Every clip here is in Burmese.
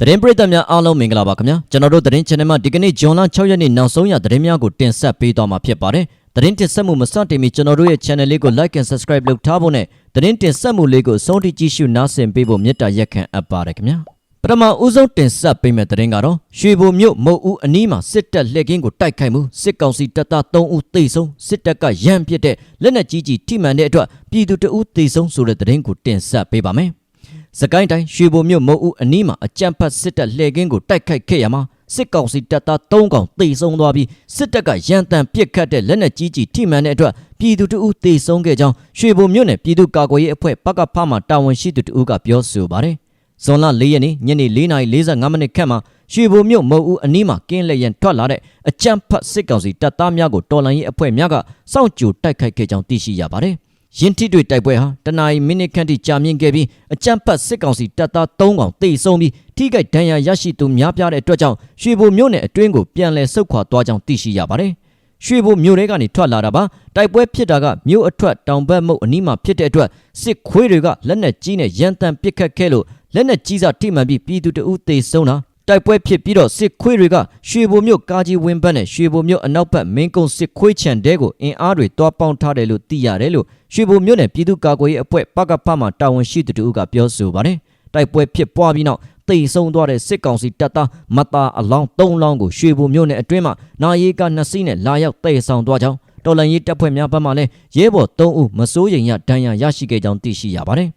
သတင်းပရိသတ်များအားလုံးမင်္ဂလာပါခင်ဗျာကျွန်တော်တို့သတင်း channel မှာဒီကနေ့ဂျွန်လ6ရက်နေ့နောက်ဆုံးရသတင်းများကိုတင်ဆက်ပေးသွားမှာဖြစ်ပါတယ်သတင်းတင်ဆက်မှုမစတင်မီကျွန်တော်တို့ရဲ့ channel လေးကို like and subscribe လုပ်ထားဖို့နဲ့သတင်းတင်ဆက်မှုလေးကိုအဆုံးထိကြည့်ရှုနားဆင်ပေးဖို့မေတ္တာရက်ခံအပ်ပါတယ်ခင်ဗျာပထမဦးဆုံးတင်ဆက်ပေးမယ့်သတင်းကတော့ရွှေဘိုမြို့မုတ်ဦးအနီးမှာစစ်တပ်လှည့်ကင်းကိုတိုက်ခိုက်မှုစစ်ကောင်စီတပ်သား3ဦးသေဆုံးစစ်တပ်ကရန်ပစ်တဲ့လက်နက်ကြီးကြီးထိမှန်တဲ့အတွက်ပြည်သူတအုပ်သေဆုံးဆိုတဲ့သတင်းကိုတင်ဆက်ပေးပါမယ် စကိုင်းတိုင်းရွှေဘိုမြို့မုတ်ဦးအနီးမှာအကြမ်းဖက်စစ်တပ်လှည့်ကင်းကိုတိုက်ခိုက်ခဲ့ရမှာစစ်ကောင်စီတပ်သား3កောင်သေဆုံးသွားပြီးစစ်တပ်ကရန်တမ်းပစ်ခတ်တဲ့လက်နက်ကြီးကြီးထိမှန်တဲ့အတွက်ပြည်သူတအုပ်သေဆုံးခဲ့ကြောင်းရွှေဘိုမြို့နယ်ပြည်သူ့ကာကွယ်ရေးအဖွဲ့ပကဖမှတာဝန်ရှိသူတအုပ်ကပြောဆိုပါတယ်ဇွန်လ၄ရက်နေ့ညနေ4:45မိနစ်ခန့်မှာရွှေဘိုမြို့မုတ်ဦးအနီးမှာကင်းလက်ရန်ထွက်လာတဲ့အကြမ်းဖက်စစ်ကောင်စီတပ်သားများကိုတော်လှန်ရေးအဖွဲ့များကစောင့်ကြိုတိုက်ခိုက်ခဲ့ကြောင်းသိရှိရပါတယ်။ ရင်းထိတွေတိုက်ပွဲဟာတနအီမိနစ်ခန့်ထိကြာမြင့်ခဲ့ပြီးအကြမ်းဖက်စစ်ကောင်စီတပ်သား၃កောင်တေဆုံးပြီးထိခိုက်ဒဏ်ရာရရှိသူများပြားတဲ့အတွက်ကြောင့်ရွှေဘိုမြို့နယ်အတွင်းကိုပြန်လည်ဆုတ်ခွာသွားကြောင်းသိရှိရပါတယ်။ရွှေဘိုမြို့ထဲကနေထွက်လာတာပါတိုက်ပွဲဖြစ်တာကမြို့အထွက်တောင်ဘက်မုတ်အနီးမှာဖြစ်တဲ့အတွက်စစ်ခွေးတွေကလက်နက်ကြီးနဲ့ရန်တမ်းပစ်ခတ်ခဲ့လို့လက်နက်ကြီးစာထိမှန်ပြီးပြည်သူတအုပ်သေဆုံးတာ တိုက်ပွဲဖြစ်ပြီးတော့စစ်ခွေးတွေကရွှေဘိုမြို့ကာကြီးဝင်းဘက်နဲ့ရွှေဘိုမြို့အနောက်ဘက်မင်းကုန်းစစ်ခွေးချံတဲကိုအင်အားတွေတွားပေါင်းထားတယ်လို့သိရတယ်လို့ရွှေဘိုမြို့နယ်ပြည်သူ့ကာကွယ်ရေးအဖွဲ့ပကဖမှတာဝန်ရှိသူတို့ကပြောဆိုပါတယ်တိုက်ပွဲဖြစ်ပွားပြီးနောက်တိတ်ဆုံးသွားတဲ့စစ်ကောင်စီတပ်သားမသားအလောင်း၃လောင်းကိုရွှေဘိုမြို့နယ်အတွင်းမှာနာရီကနှစ်စီးနဲ့လာရောက်တိတ်ဆောင်သွားကြောင်းတော်လန်ရေးတပ်ဖွဲ့များဘက်မှလည်းရဲဘော်၃ဦးမစိုးရိမ်ရဒဏ်ရာရရှိခဲ့ကြောင်းသိရှိရပါတယ်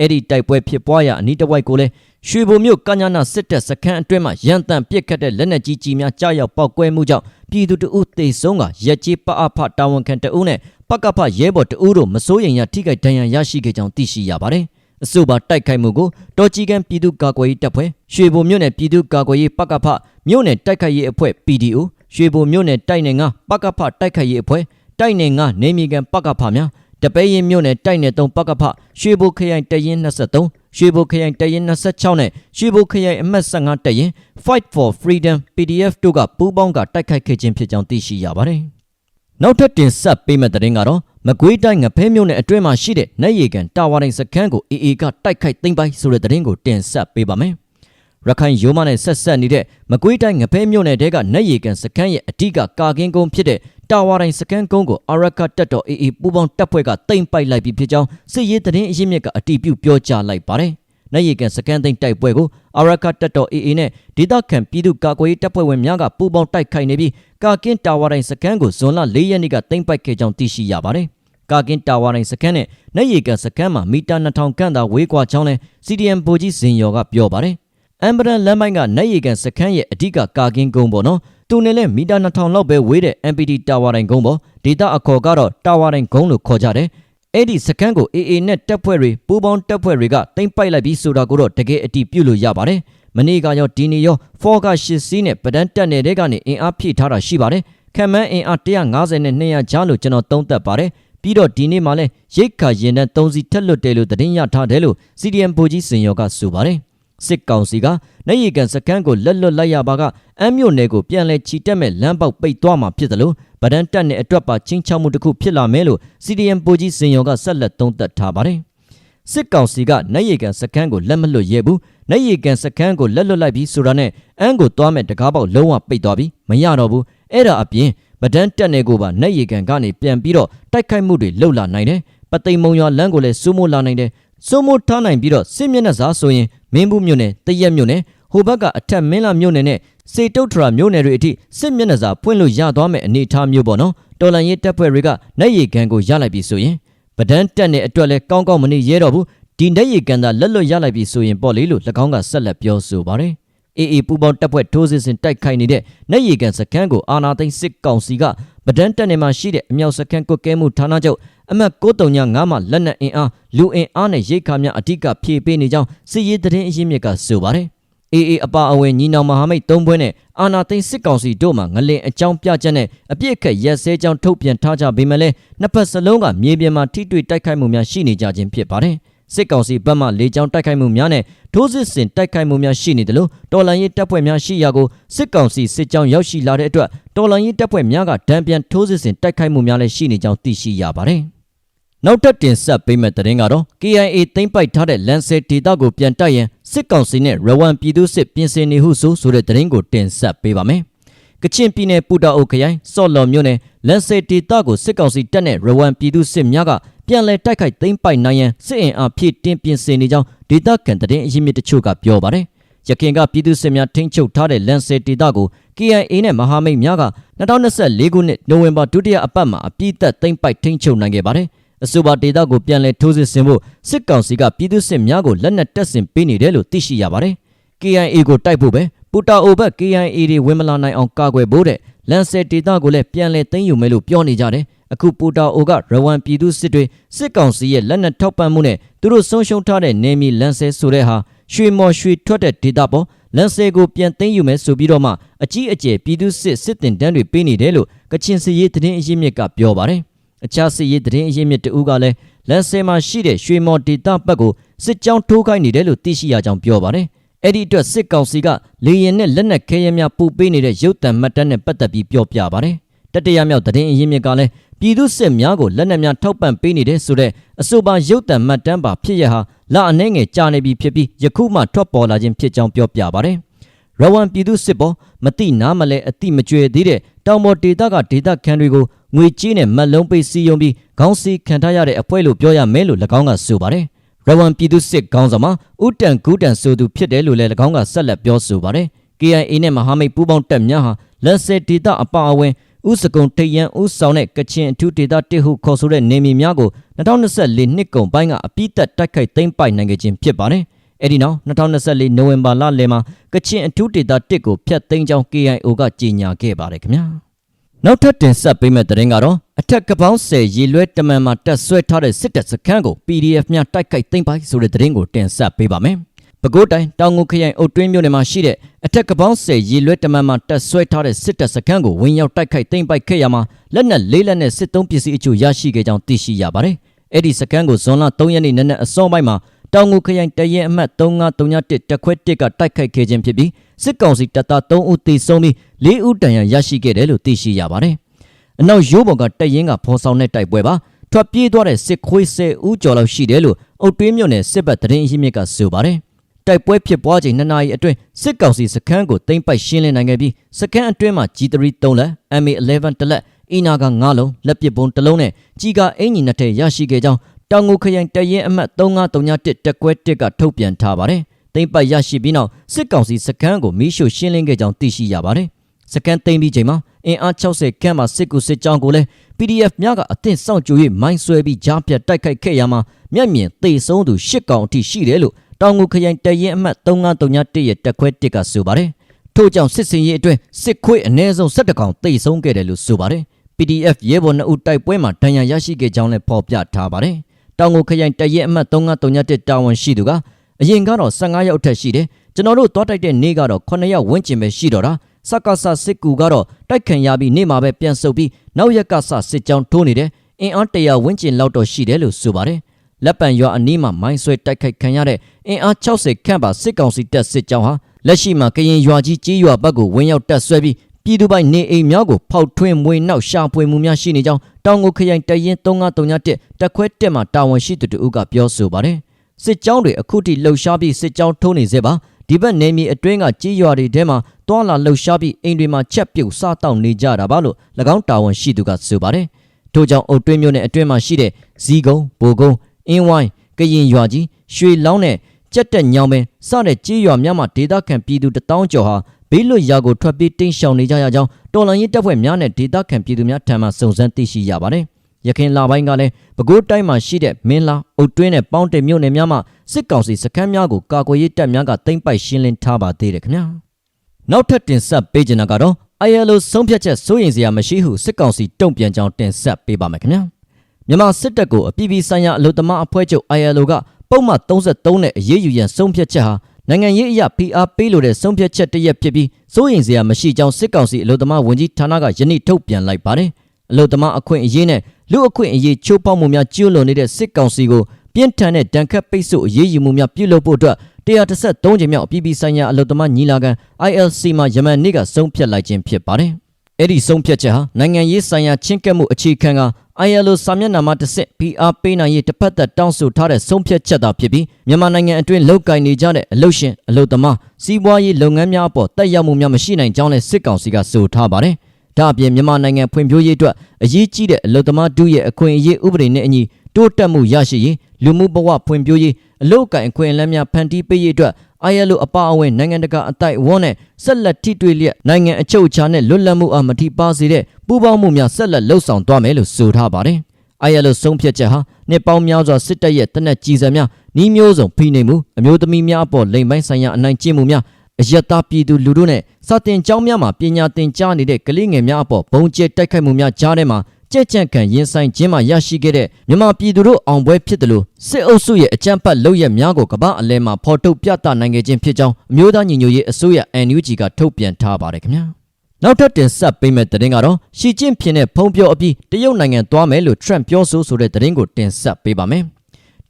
အဲ့ဒီတိုက်ပွဲဖြစ်ပွားရာအနီးတစ်ဝိုက်ကိုလည်း ရွှေဘုံမြို့ကညာနာစစ်တပ်စခန်းအတွင်းမှာရန်တမ်းပစ်ခတ်တဲ့လက်နက်ကြီးကြီးများကြားရောက်ပောက်ကွဲမှုကြောင့်ပြည်သူတအုပ်တေဆုံးကရက်ကြီးပအဖတာဝန်ခံတအုပ်နဲ့ပကဖရဲဘော်တအုပ်တို့မစိုးရိမ်ရထိခိုက်ဒဏ်ရာရရှိခဲ့ကြောင်းသိရှိရပါတယ်။အဆိုပါတိုက်ခိုက်မှုကိုတော်ကြီးကန်ပြည်သူ့ကာကွယ်ရေးတပ်ဖွဲ့ရွှေဘုံမြို့နယ်ပြည်သူ့ကာကွယ်ရေးပကဖမြို့နယ်တိုက်ခိုက်ရေးအဖွဲ့ PDO ရွှေဘုံမြို့နယ်တိုက်နယ်ငါပကဖတိုက်ခိုက်ရေးအဖွဲ့တိုက်နယ်ငါနေမီကန်ပကဖများ တပဲရင်မြို့နယ်တိုက်နယ်3ပကဖရွှေဘိုခရိုင်တရင်23ရွှေဘိုခရိုင်တရင်26နဲ့ရွှေဘိုခရိုင်အမှတ်15တရင် Fight for Freedom PDF တို့ကပူးပေါင်းကတိုက်ခိုက်ခဲ့ခြင်းဖြစ်ကြောင်းသိရှိရပါတယ်။နောက်ထပ်တင်ဆက်ပေးမယ့်သတင်းကတော့မကွေးတိုင်းငဖဲမြို့နယ်အတွင်းမှာရှိတဲ့နတ်ရီကန်တာဝါတိုင်းစခန်းကို AA ကတိုက်ခိုက်သိမ်းပိုက်ဆိုတဲ့သတင်းကိုတင်ဆက်ပေးပါမယ်။ ရခိုင်ရိုးမနဲ့ဆက်ဆက်နေတဲ့မကွေးတိုင်းငဖဲမြို့နယ်တဲကနတ်ရီကန်စခန်းရဲ့အဓိကကာကင်းကုန်းဖြစ်တဲ့တာဝါတိုင်းစကန်ကုန်းကိုအာရခတက်တော် AA ပူပေါင်းတပ်ဖွဲ့ကတိမ့်ပိုက်လိုက်ပြီးဖြစ်ကြောင်းစစ်ရေးသတင်းအရင်းမြစ်ကအတည်ပြုပြောကြားလိုက်ပါတယ်။နိုင်ရီကန်စကန်သိမ်းတိုက်ပွဲကိုအာရခတက်တော် AA နဲ့ဒေသခံပြည်သူ့ကာကွယ်ရေးတပ်ဖွဲ့ဝင်များကပူပေါင်းတိုက်ခိုက်နေပြီးကာကင်းတာဝါတိုင်းစကန်ကိုဇွန်လ၄ရက်နေ့ကတိမ့်ပိုက်ခဲ့ကြောင်းသိရှိရပါတယ်။ကာကင်းတာဝါတိုင်းစကန်နဲ့နိုင်ရီကန်စကန်မှာမီတာ2000ခန့်သာဝေးကွာကြောင်းလဲ CDM ဗိုလ်ကြီးဇင်ယော်ကပြောပါတယ်။ အမ်ဘရန်လမ်းမိုင်းကနိုင်ရီကန်စကန်ရဲ့အဓိကကာကင်းကုန်းပေါ့နော်သူနဲ့လည်းမီတာ2000လောက်ပဲဝေးတဲ့ MPD တာဝါတိုင်းကုန်းပေါ်ဒေတာအခေါ်ကတော့တာဝါတိုင်းကုန်းလို့ခေါ်ကြတယ်အဲ့ဒီစကန်ကို AA နဲ့တပ်ဖွဲ့တွေပူးပေါင်းတပ်ဖွဲ့တွေကတင်ပိုက်လိုက်ပြီးဆိုတာကိုတော့တကယ်အတီးပြုတ်လို့ရပါတယ်မနေ့ကရောဒီနေ့ရောဖောကရှစ်စီးနဲ့ပဒန်းတက်နေတဲ့ကနေအင်အားဖြည့်ထားတာရှိပါတယ်ခံမှန်းအင်အား150နဲ့200ကြားလို့ကျွန်တော်သုံးသပ်ပါတယ်ပြီးတော့ဒီနေ့မှလည်းရိတ်ခါရင်တန်း3စီထက်လွတ်တယ်လို့သတင်းရထားတယ်လို့ CDM ဗိုလ်ကြီးစင်ရောကဆိုပါတယ် စစ်ကောင်စီကနိုင်ရီကန်စကန်ကိုလက်လွတ်လိုက်ရပါကအမ်းမြို့နယ်ကိုပြန်လည်ချီတက်မဲ့လမ်းပေါက်ပိတ်သွားမှာဖြစ်တယ်လို့ဗဒန်တက်နဲ့အတွက်ပါချင်းချောက်မှုတစ်ခုဖြစ်လာမယ်လို့ CDM ပိုကြီးစင်ရောကဆက်လက်သုံးသပ်ထားပါတယ်စစ်ကောင်စီကနိုင်ရီကန်စကန်ကိုလက်မလွတ်ရဲဘူးနိုင်ရီကန်စကန်ကိုလက်လွတ်လိုက်ပြီးဆိုတာနဲ့အမ်းကိုသွားမဲ့တကားပေါက်လုံးဝပိတ်သွားပြီးမရတော့ဘူးအဲ့ဒါအပြင်ဗဒန်တက်နယ်ကိုပါနိုင်ရီကန်ကနေပြန်ပြီးတော့တိုက်ခိုက်မှုတွေလှုပ်လာနိုင်တယ်ပသိမ်မုံရွာလမ်းကိုလည်းစိုးမိုးလာနိုင်တယ် စိုးမိုးထားနိုင်ပြီးတော့စစ်မျက်နှာစာဆိုရင်မင်းဘူးမြို့နယ်တရက်မြို့နယ်ဟိုဘက်ကအထက်မင်းလာမြို့နယ်နဲ့စေတုတ်ထရာမြို့နယ်တွေအထိစစ်မျက်နှာစာဖွင့်လို့ရသွားမယ့်အနေအထားမျိုးပေါ့နော်တော်လန်ရေးတပ်ဖွဲ့တွေကနိုင်ရီကန်ကိုရလိုက်ပြီဆိုရင်ပဒန်းတက်တဲ့အတွက်လဲကောင်းကောင်းမနေရဲတော့ဘူးဒီနိုင်ရီကန်သာလက်လွတ်ရလိုက်ပြီဆိုရင်ပေါ့လေလို့၎င်းကဆက်လက်ပြောဆိုပါတယ်အေးအေးပူပေါင်းတပ်ဖွဲ့ထိုးစစ်ဆင်တိုက်ခိုက်နေတဲ့နိုင်ရီကန်စခန်းကိုအာနာသိန်းစစ်ကောင်စီကပဒန်းတက်နေမှာရှိတဲ့အမြောက်စခန်းကွက်ကဲမှုဌာနချုပ် အမှတ်939မှာလက်နက်အင်အားလူအင်အားနဲ့ရိတ်ခါများအဓိကဖြည့်ပေးနေကြောင်းစစ်ရေးသတင်းအရင်းမြစ်ကဆိုပါတယ်။အေးအေးအပါအဝင်ညီနောင်မဟာမိတ်၃ဘွဲနဲ့အာနာသိန်းစစ်ကောင်စီတို့မှငလင်အကြောင်းပြချက်နဲ့အပြစ်ခက်ရက်စဲကြောင်းထုတ်ပြန်ထားကြပေမဲ့လည်းနှစ်ဖက်စလုံးကမြေပြင်မှာထိတွေ့တိုက်ခိုက်မှုများရှိနေကြခြင်းဖြစ်ပါတယ်။စစ်ကောင်စီဘက်မှလေကြောင်းတိုက်ခိုက်မှုများနဲ့ထိုးစစ်ဆင်တိုက်ခိုက်မှုများရှိနေတယ်လို့တော်လန်ရေးတပ်ဖွဲ့များရှိရာကိုစစ်ကောင်စီစစ်ကြောင်းရောက်ရှိလာတဲ့အတွက်တော်လန်ရေးတပ်ဖွဲ့များကဒဏ်ပြန်ထိုးစစ်ဆင်တိုက်ခိုက်မှုများလည်းရှိနေကြောင်းသိရှိရပါတယ်။ နောက်ထပ်တင်ဆက်ပေးမယ့်သတင်းကတော့ KIA သိမ်းပိုက်ထားတဲ့လန်ဆယ်ဒေတာကိုပြန်တိုက်ရန်စစ်စစ်ကောင်စီနဲ့ရဝမ်ပြည်သူစစ်ပြင်ဆင်နေဟုဆိုဆိုတဲ့သတင်းကိုတင်ဆက်ပေးပါမယ်။ကချင်ပြည်နယ်ပူတာအိုခရိုင်စော့လော်မြို့နယ်လန်စေတီတာကိုစစ်ကောင်စီတပ်နဲ့ရဝမ်ပြည်သူစစ်များကပြန်လည်တိုက်ခိုက်သိမ်းပိုက်နိုင်ရန်စစ်အင်အားဖြည့်တင်းပြင်ဆင်နေကြောင်းဒေသခံသတင်းအရင်းမြစ်တချို့ကပြောပါတယ်။ရခိုင်ကပြည်သူစစ်များထိန်းချုပ်ထားတဲ့လန်စေတီတာကို KIA နဲ့မဟာမိတ်များက2024ခုနှစ်နိုဝင်ဘာဒုတိယအပတ်မှာအပြည့်သက်သိမ်းပိုက်ထိန်းချုပ်နိုင်ခဲ့ပါတယ်။ အဆိုပါဒေသကိုပြန်လည်ထိုးစစ်ဆင်ဖို့စစ်ကောင်စီကပြည်သူစစ်များကိုလက်နက်တပ်ဆင်ပေးနေတယ်လို့သိရှိရပါတယ်။ KIA ကိုတိုက်ဖို့ပဲပူတာအိုဘက် KIA တွေဝင်မလာနိုင်အောင်ကာကွယ်ဖို့တဲ့လန်ဆယ်ဒေသကိုလည်းပြန်လည်သိမ်းယူမယ်လို့ပြောနေကြတယ်။အခုပူတာအိုကရဝမ်ပြည်သူစစ်တွေစစ်ကောင်စီရဲ့လက်နက်ထောက်ပံ့မှုနဲ့သူတို့ဆုံးရှုံးထားတဲ့နေမီလန်ဆယ်ဆိုတဲ့ဟာရွှေမော်ရွှေထွက်တဲ့ဒေတာပေါ်လန်ဆယ်ကိုပြန်သိမ်းယူမယ်ဆိုပြီးတော့မှအကြီးအကျယ်ပြည်သူစစ်စစ်တင်တန်းတွေပေးနေတယ်လို့ကချင်စီရေးသတင်းအရင်းမြစ်ကပြောပါတယ်။ အခြားစီရေးသတင်းအရင်းမြစ်တဦးကလည်းလန်ဆယ်မှာရှိတဲ့ရွှေမော်ဒေတာဘက်ကိုစစ်ကြောင်းထိုးခိုင်းနေတယ်လို့သိရှိရကြောင်းပြောပါတယ်။အဲ့ဒီအတွက်စစ်ကောင်စီကလေရင်နဲ့လက်နက်ခဲယမ်းများပူပေးနေတဲ့ရုပ်တံမှတ်တမ်းနဲ့ပတ်သက်ပြီးပြောပြပါတယ်။တတရမြောက်သတင်းအရင်းမြစ်ကလည်းပြည်သူစစ်များကိုလက်နက်များထောက်ပံ့ပေးနေတဲ့ဆိုတဲ့အဆိုပါရုပ်တံမှတ်တမ်းပါဖြစ်ရဟာလအနှဲငယ်ကြာနေပြီဖြစ်ပြီးယခုမှထွက်ပေါ်လာခြင်းဖြစ်ကြောင်းပြောပြပါတယ်။ရဝမ်ပြည်သူစစ်ပေါ်မတိနားမလဲအတိမကြွယ်သေးတဲ့တောင်ပေါ်ဒေသကဒေသခံတွေကို ငွေကြီးနဲ့မတ်လုံးပိတ်စီယုံပြီးခေါင်းစည်းခံထားရတဲ့အဖွဲ့လို့ပြောရမယ်လို့၎င်းကဆိုပါတယ်။ရဝမ်ပြည်သူစစ်ခေါင်းဆောင်မှာဥတန်ဂူတန်ဆိုသူဖြစ်တယ်လို့လည်း၎င်းကဆက်လက်ပြောဆိုပါတယ်။ KIA နဲ့မဟာမိတ်ပူးပေါင်းတပ်များဟာလက်ဆယ်ဒေသအပါအဝင်ဥစကုံထိတ်ရန်ဥဆောင်တဲ့ကချင်အထူးဒေသတစ်ဟုခေါ်ဆိုတဲ့နေမီများကို2024နှစ်ကုန်ပိုင်းကအပိသက်တိုက်ခိုက်သိမ်းပိုက်နိုင်ခဲ့ခြင်းဖြစ်ပါတယ်။အဲဒီနောက်2024နိုဝင်ဘာလလယ်မှာကချင်အထူးဒေသတစ်ကိုဖျက်သိမ်းကြောင်း KIO ကကြေညာခဲ့ပါတယ်ခင်ဗျာ။ နောက်ထပ်တင်ဆက်ပေးမယ့်သတင်းကတော့အထက်ကပောင်းဆယ်ရေလွဲတမန်မှာတက်ဆွဲထားတဲ့စစ်တပ်စခန်းကို PDF များတိုက်ခိုက်သိမ်းပိုက်ဆိုတဲ့သတင်းကိုတင်ဆက်ပေးပါမယ်။ပဲခူးတိုင်းတောင်ငူခရိုင်အုတ်တွင်းမြို့နယ်မှာရှိတဲ့အထက်ကပောင်းဆယ်ရေလွဲတမန်မှာတက်ဆွဲထားတဲ့စစ်တပ်စခန်းကိုဝင်ရောက်တိုက်ခိုက်သိမ်းပိုက်ခဲ့ရမှာလက်နက်လေးလက်နဲ့စစ်သုံးပစ္စည်းအချို့ရရှိခဲ့ကြောင်းသိရှိရပါတယ်။အဲ့ဒီစခန်းကိုဇွန်လ3ရက်နေ့နနက်အစောပိုင်းမှာ တောင်ငူခရိုင်တရဲအမှတ်3931တက်ခွဲ1ကတိုက်ခိုက်ခဲ့ခြင်းဖြစ်ပြီးစစ်ကောင်စီတပ်သား3ဦးသေဆုံးပြီး4ဦးဒဏ်ရာရရှိခဲ့တယ်လို့သိရှိရပါတယ်။အနောက်ရိုးပေါ်ကတက်ရင်ကဖော်ဆောင်တဲ့တိုက်ပွဲပါထွက်ပြေးသွားတဲ့စစ်ခွေး10ဦးကျော်လောက်ရှိတယ်လို့အုတ်တွင်းမြို့နယ်စစ်ဘက်တရင်အရင်းမြစ်ကဆိုပါတယ်။တိုက်ပွဲဖြစ်ပွားချိန်2နာရီအတွင်းစစ်ကောင်စီစခန်းကိုသိမ်းပိုက်ရှင်းလင်းနိုင်ခဲ့ပြီးစခန်းအတွင်းမှာ G3 3လက် MA11 တလက်အီနာက9လုံးလက်ပစ်ပုံး1လုံးနဲ့ကြီးကအင်ဂျင်နှစ်ထည်ရရှိခဲ့ကြောင်း တောင်ငူခရိုင်တရင်အမှတ်3931တက်ကွဲ1ကထုတ်ပြန်ထားပါတယ်။သိမ်းပိုက်ရရှိပြီးနောက်စစ်ကောင်စီစခန်းကိုမီးရှို့ရှင်းလင်းခဲ့ကြောင်းသိရှိရပါတယ်။စကန်သိမ်းပြီးချိန်မှာအင်အား60ခန့်မှစစ်ကူစစ်ကြောင်းကိုလည်း PDF များကအသင့်စောင့်ကြို၍မိုင်းဆွဲပြီးကြားပြတ်တိုက်ခိုက်ခဲ့ရမှာမျက်မြင်သေဆုံးသူ၈កောင်အထိရှိတယ်လို့တောင်ငူခရိုင်တရင်အမှတ်3931ရဲ့တက်ခွဲ1ကဆိုပါတယ်။ထို့ကြောင့်စစ်စင်ရေးအတွင်းစစ်ခွေးအ ਨੇ ဆုံး17ကောင်တိတ်ဆုံးခဲ့တယ်လို့ဆိုပါတယ်။ PDF ရဲဘော်2ဦးတိုက်ပွဲမှာဒဏ်ရာရရှိခဲ့ကြောင်းလည်းဖော်ပြထားပါတယ်။ တောင်ငူခရိုင်တရင်အမှတ်3931တာဝန်ရှိသူကအရင်ကတော့15ရောက်အထက်ရှိတယ်။ကျွန်တော်တို့သွားတိုက်တဲ့နေ့ကတော့9ရောက်ဝန်းကျင်ပဲရှိတော့တာ။စက္ကစစစ်ကူကတော့တိုက်ခံရပြီးနေ့မှာပဲပြန်ဆုပ်ပြီးနောက်ရက်ကစစစ်ကြောင်းထိုးနေတယ်။အင်အားတရာဝန်းကျင်လောက်တော့ရှိတယ်လို့ဆိုပါတယ်လက်ပံရွာအနီးမှာမိုင်းဆွဲတိုက်ခိုက်ခံရတဲ့အင်အား60ခန့်ပါစစ်ကောင်စီတပ်စစ်ကြောင်းဟာလက်ရှိမှာကရင်ရွာကြီးကြီးရွာဘက်ကိုဝင်ရောက်တပ်ဆွဲပြီး ပြည်သူပိုင်နေအိမ်များကိုဖောက်ထွင်းမွေနောက်ရှာဖွေမှုများရှိနေကြောင်းတောင်ကိုခရိုင်တရင်3931တက်ခွဲတက်မှတာဝန်ရှိသူတို့ကပြောဆိုပါတယ်စစ်ကြောင်းတွေအခုထိလှုပ်ရှားပြီးစစ်ကြောင်းထိုးနေစေပါဒီဘက်နေမီအတွင်းကကြီးရွာတွေထဲမှာတွာလာလှုပ်ရှားပြီးအိမ်တွေမှာချက်ပြုတ်စားတောက်နေကြတာပါလို့၎င်းတာဝန်ရှိသူကဆိုပါတယ်ထို့ကြောင့်အုတ်တွင်းမြို့နယ်အတွင်းမှာရှိတဲ့ဇီကုံဘိုကုံအင်းဝိုင်းကရင်ရွာကြီးရွှေလောင်းနဲ့ကြက်တက်ညောင်ပင်စတဲ့ကြီးရွာများမှာဒေသခံပြည်သူတထောင်ကျော်ဟာ ဘေးလွတ်ရာကိုထွက်ပြေးတိမ်းရှောင်နေကြရကြောင်းတော်လန်ရေးတပ်ဖွဲ့များနဲ့ဒေသခံပြည်သူများထံမှစုံစမ်းသိရှိရပါတယ်။ရခိုင်လပိုင်းကလည်းပဲခူးတိုင်းမှာရှိတဲ့မင်းလာအုတ်တွင်းနဲ့ပေါင်းတင်မြို့နယ်များမှာစစ်ကောင်စီစခန်းများကိုကာကွယ်ရေးတပ်များကသိမ်းပိုက်ရှင်းလင်းထားပါသေးတယ်ခင်ဗျာ။နောက်ထပ်တင်ဆက်ပေးချင်တာကတော့ ILO ဆုံးဖြတ်ချက်စိုးရင်စရာမရှိဟုစစ်ကောင်စီတုံ့ပြန်ကြောင်းတင်ဆက်ပေးပါမယ်ခင်ဗျာ။မြန်မာစစ်တပ်ကိုအပြည်ပြည်ဆိုင်ရာအလို့သမားအဖွဲ့ချုပ် ILO ကပုံမှန်33နဲ့အရေးယူရန်ဆုံးဖြတ်ချက်ဟာ နိုင်ငံရေးအရာ PR ပေးလို့တဲ့ဆုံးဖြတ်ချက်တရက်ဖြစ်ပြီးစိုးရင်စရာမရှိကြောင်းစစ်ကောင်စီအလို့သမားဝန်ကြီးဌာနကယနေ့ထုတ်ပြန်လိုက်ပါတယ်။အလို့သမားအခွင့်အရေးနဲ့လူအခွင့်အရေးချိုးဖောက်မှုများကျူးလွန်နေတဲ့စစ်ကောင်စီကိုပြင်းထန်တဲ့ဒဏ်ခတ်ပိတ်ဆို့အရေးယူမှုများပြုလုပ်ဖို့အတွက်133ကြိမ်မြောက်အပြည်ပြည်ဆိုင်ရာအလို့သမားညီလာခံ ILC မှာယမန်နေ့ကဆုံးဖြတ်လိုက်ခြင်းဖြစ်ပါတယ်။ အဲ့ဒီဆုံးဖြတ်ချက်ဟာနိုင်ငံရေးဆိုင်ရာချင်းကပ်မှုအခြေခံက ILO စာမျက်နှာမှာတစ်စစ် PR ပေးနိုင်ရေးတစ်ဖက်သက်တောင်းဆိုထားတဲ့ဆုံးဖြတ်ချက်သာဖြစ်ပြီးမြန်မာနိုင်ငံအတွင်းလောက်ကိုင်နေကြတဲ့အလုရှင်အလုသမားစီးပွားရေးလုပ်ငန်းများအပေါ်တက်ရောက်မှုများမရှိနိုင်ကြောင်းလည်းစစ်ကောင်စီကဆိုထားပါတယ်။ဒါအပြင်မြန်မာနိုင်ငံဖွံ့ဖြိုးရေးအတွက်အရေးကြီးတဲ့အလုသမားဒုရဲ့အခွင့်အရေးဥပဒေနဲ့အညီတိုးတက်မှုရရှိရေးလူမှုဘဝဖွံ့ဖြိုးရေးအလုကိုင်အခွင့်အလမ်းများဖန်တီးပေးရေးအတွက် ILO အပါအဝင်နိုင်ငံတကာအတိုက်အဝန်းနဲ့ဆက်လက်ထိတွေ့လျက်နိုင်ငံအချုပ်အခြာနဲ့လွတ်လပ်မှုအမထိပါစေတဲ့ပူးပေါင်းမှုများဆက်လက်လှုပ်ဆောင်သွားမယ်လို့ဆိုထားပါတယ်။ ILO ဆုံးဖြတ်ချက်ဟာနှစ်ပေါင်းများစွာစစ်တပ်ရဲ့တနက်ကြီးစံများနှီးမျိုးစုံဖိနှိပ်မှုအမျိုးသမီးများအပေါ်လိမ်ပိုင်းဆိုင်ရာအနိုင်ကျင့်မှုများအယက်သားပြည်သူလူထုနဲ့စတင်ကျောင်းများမှာပညာသင်ကြားနေတဲ့ကလေးငယ်များအပေါ်ဘုံကျဲတိုက်ခိုက်မှုများကြားထဲမှာ ကြက်ကြန့်ခံရင်ဆိုင်ခြင်းမှာရရှိခဲ့တဲ့မြန်မာပြည်သူတို့အောင်ပွဲဖြစ်တယ်လို့စစ်အုပ်စုရဲ့အကြမ်းဖက်လုပ်ရက်များကိုကမ္ဘာအလဲမှာဖော်ထုတ်ပြသနိုင်ခဲ့ခြင်းဖြစ်ကြောင်းအမျိုးသားညီညွတ်ရေးအစိုးရ NUG ကထုတ်ပြန်ထားပါတယ်ခင်ဗျာနောက်ထပ်တင်ဆက်ပေးမယ့်သတင်းကတော့ရှီကျင့်ဖြစ်တဲ့ဖုံးပြောအပြီးတရုတ်နိုင်ငံသွားမယ်လို့ Trump ပြောဆိုဆိုတဲ့သတင်းကိုတင်ဆက်ပေးပါမယ်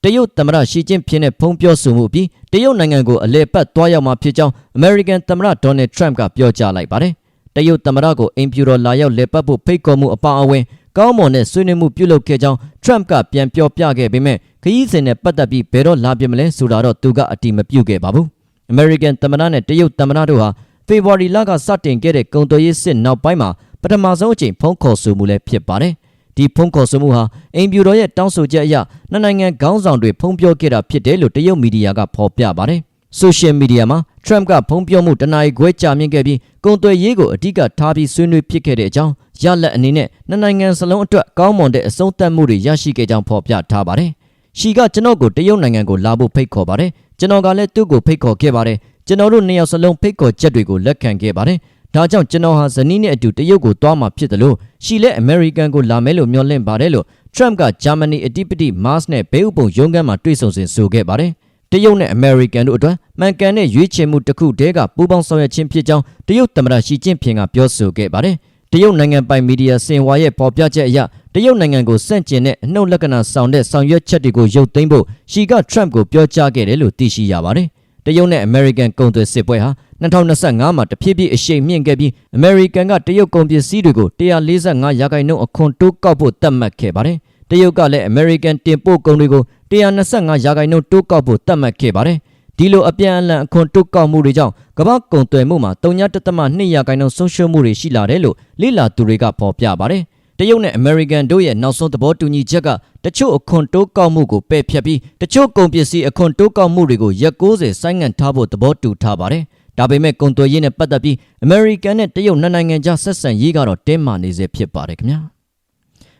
တရုတ်သမ္မတရှီကျင့်ဖြစ်တဲ့ဖုံးပြောဆိုမှုအပြီးတရုတ်နိုင်ငံကိုအလဲပတ်သွားရောက်မှာဖြစ်ကြောင်း American သမ္မတ Donald Trump ကပြောကြားလိုက်ပါတယ်တရုတ်သမ္မတကိုအင်ဖြူတော်လာရောက်လဲပတ်ဖို့ဖိတ်ခေါ်မှုအပါအဝင် ကောင်းမွန်တဲ့ဆွေးနွေးမှုပြုလုပ်ခဲ့ကြောင်း Trump ကပြန်ပြောပြခဲ့ပေမဲ့ခရီးစဉ်နဲ့ပတ်သက်ပြီးဘယ်တော့လာပြမလဲဆိုတာတော့သူကအတိမပြုခဲ့ပါဘူး။ American သမ္မတနဲ့တရုတ်သမ္မတတို့ဟာဖေဖော်ဝါရီလကစတင်ခဲ့တဲ့ကုန်သွယ်ရေးစစ်နောက်ပိုင်းမှာပထမဆုံးအကြိမ်ဖုံးခေါ်ဆိုမှုလည်းဖြစ်ပါတယ်။ဒီဖုံးခေါ်ဆိုမှုဟာအင်ဖြူတော်ရဲ့တောင်းဆိုချက်အရနှစ်နိုင်ငံခေါင်းဆောင်တွေဖုံးပြောခဲ့တာဖြစ်တယ်လို့တရုတ်မီဒီယာကဖော်ပြပါတယ်။ Social Media မှာ Trump ကဖုံးပြောမှုတနအီခွဲကြာမြင့်ခဲ့ပြီးကုန်သွယ်ရေးကိုအဓိကထားပြီးဆွေးနွေးဖြစ်ခဲ့တဲ့အကြောင်း ရလက်အနေနဲ့နှစ်နိုင်ငံစလုံးအတွက်ကောင်းမွန်တဲ့အဆုံးသတ်မှုတွေရရှိခဲ့ကြောင်းဖော်ပြထားပါတယ်။ရှီကကျွန်တော်ကိုတရုတ်နိုင်ငံကိုလာဖို့ဖိတ်ခေါ်ပါတယ်။ကျွန်တော်ကလည်းသူ့ကိုဖိတ်ခေါ်ခဲ့ပါတယ်။ကျွန်တော်တို့နှစ်ယောက်စလုံးဖိတ်ခေါ်ချက်တွေကိုလက်ခံခဲ့ပါတယ်။ဒါကြောင့်ကျွန်တော်ဟာဇနီးနဲ့အတူတရုတ်ကိုသွားမှာဖြစ်တယ်လို့ရှီလည်းအမေရိကန်ကိုလာမယ်လို့မျှော်လင့်ပါတယ်လို့ Trump ကဂျာမနီအတိပတိ Mars နဲ့ဘေးဥပုံရုံးခန်းမှာတွေ့ဆုံစဉ်ဆိုခဲ့ပါတယ်။တရုတ်နဲ့အမေရိကန်တို့အတွက်မှန်ကန်တဲ့ရွေးချယ်မှုတစ်ခုတည်းကပူးပေါင်းဆောင်ရွက်ခြင်းဖြစ်ကြောင်းတရုတ်သမ္မတရှီကျင့်ဖျင်ကပြောဆိုခဲ့ပါတယ်။ တရုတ်နိုင်ငံပိုင်မီဒီယာစင်ဝါရဲ့ပေါ်ပြချက်အရတရုတ်နိုင်ငံကိုစန့်ကျင်တဲ့အနှုတ်လက္ခဏာဆောင်တဲ့ဆောင်ရွက်ချက်တွေကိုရုပ်သိမ်းဖို့ရှီက Trump ကိုပြောကြားခဲ့တယ်လို့သိရှိရပါတယ်။တရုတ်နဲ့အမေရိကန်ကုန်သွယ်စစ်ပွဲဟာ2025မှာတဖြည်းဖြည်းအရှိန်မြင့်ခဲ့ပြီးအမေရိကန်ကတရုတ်ကုန်ပစ္စည်းတွေကို145ရာခိုင်နှုန်းအခွန်တိုးကောက်ဖို့သတ်မှတ်ခဲ့ပါတယ်။တရုတ်ကလည်းအမေရိကန်တင်ပို့ကုန်တွေကို125ရာခိုင်နှုန်းတိုးကောက်ဖို့သတ်မှတ်ခဲ့ပါတယ်။ ဒီလိုအပြန်အလှန်အခွန်တိုးကောက်မှုတွေကြောင့်ကမ္ဘာကုန်သွယ်မှုမှာ3.2ရာခိုင်နှုန်းဆုံးရှုံးမှုတွေရှိလာတယ်လို့လေ့လာသူတွေကဖော်ပြပါတယ်။တရုတ်နဲ့အမေရိကန်တို့ရဲ့နောက်ဆုံးသဘောတူညီချက်ကတချို့အခွန်တိုးကောက်မှုကိုပယ်ဖျက်ပြီးတချို့ကုန်ပစ္စည်းအခွန်တိုးကောက်မှုတွေကိုရက်60ဆိုင်းငံ့ထားဖို့သဘောတူထားပါတယ်။ဒါပေမဲ့ကုန်သွယ်ရေးနဲ့ပတ်သက်ပြီးအမေရိကန်နဲ့တရုတ်နှစ်နိုင်ငံကြားဆက်ဆံရေးကတော့တင်းမာနေစေဖြစ်ပါတယ်ခင်ဗျာ။